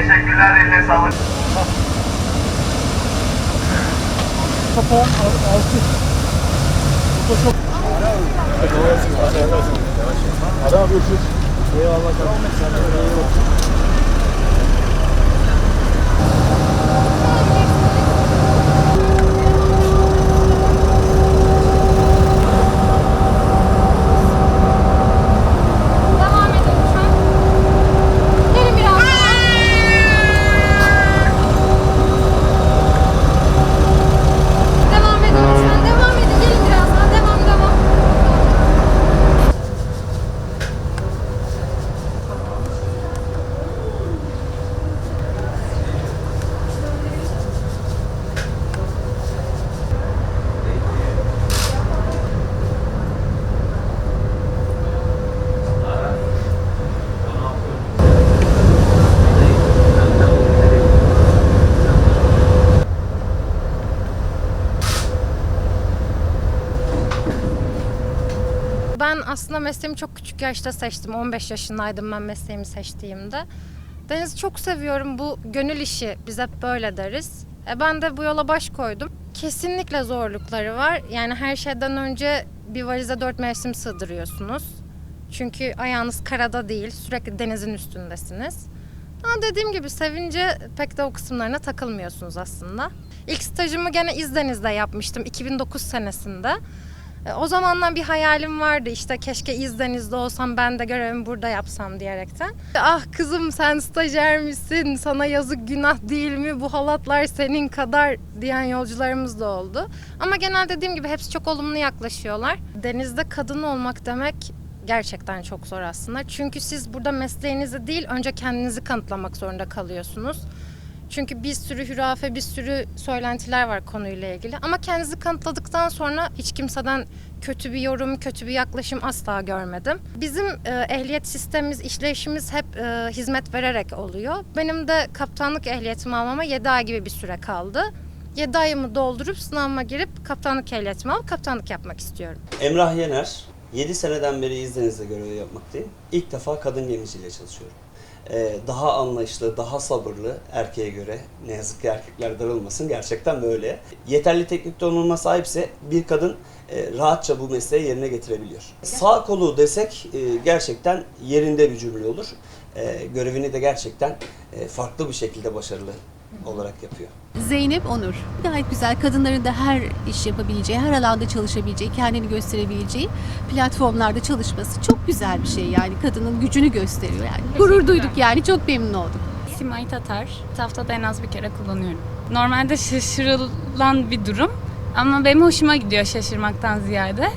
Teşekkürler eline sağlık. Devam aslında mesleğimi çok küçük yaşta seçtim. 15 yaşındaydım ben mesleğimi seçtiğimde. Denizi çok seviyorum. Bu gönül işi. Biz hep böyle deriz. E ben de bu yola baş koydum. Kesinlikle zorlukları var. Yani her şeyden önce bir valize dört mevsim sığdırıyorsunuz. Çünkü ayağınız karada değil, sürekli denizin üstündesiniz. Ama dediğim gibi sevince pek de o kısımlarına takılmıyorsunuz aslında. İlk stajımı gene İzdeniz'de yapmıştım 2009 senesinde. E, O zamandan bir hayalim vardı işte keşke İzdeniz'de olsam ben de görevimi burada yapsam diyerekten. Ah kızım sen stajyer misin? Sana yazık günah değil mi? Bu halatlar senin kadar diyen yolcularımız da oldu. Ama genel dediğim gibi hepsi çok olumlu yaklaşıyorlar. Denizde kadın olmak demek gerçekten çok zor aslında. Çünkü siz burada mesleğinizi değil önce kendinizi kanıtlamak zorunda kalıyorsunuz. Çünkü bir sürü hürafe, bir sürü söylentiler var konuyla ilgili. Ama kendinizi kanıtladıktan sonra hiç kimseden kötü bir yorum, kötü bir yaklaşım asla görmedim. Bizim e, ehliyet sistemimiz, işleyişimiz hep e, hizmet vererek oluyor. Benim de kaptanlık ehliyetimi almama 7 ay gibi bir süre kaldı. 7 ayımı doldurup sınavıma girip kaptanlık ehliyetimi alıp kaptanlık yapmak istiyorum. Emrah Yener, 7 seneden beri İzdeniz'de görev yapmaktayım. İlk defa kadın gemiciyle çalışıyorum. Ee, daha anlayışlı, daha sabırlı erkeğe göre, ne yazık ki erkekler darılmasın, gerçekten böyle. Yeterli teknik donanıma sahipse bir kadın e, rahatça bu mesleği yerine getirebiliyor. Sağ kolu desek e, gerçekten yerinde bir cümle olur. E, görevini de gerçekten farklı bir şekilde başarılı olarak yapıyor. Zeynep Onur. Gayet güzel. Kadınların da her iş yapabileceği, her alanda çalışabileceği, kendini gösterebileceği platformlarda çalışması çok güzel bir şey yani. Kadının gücünü gösteriyor yani. Gurur duyduk yani. Çok memnun olduk. Simay Tatar. Haftada en az bir kere kullanıyorum. Normalde şaşırılan bir durum ama benim hoşuma gidiyor şaşırmaktan ziyade.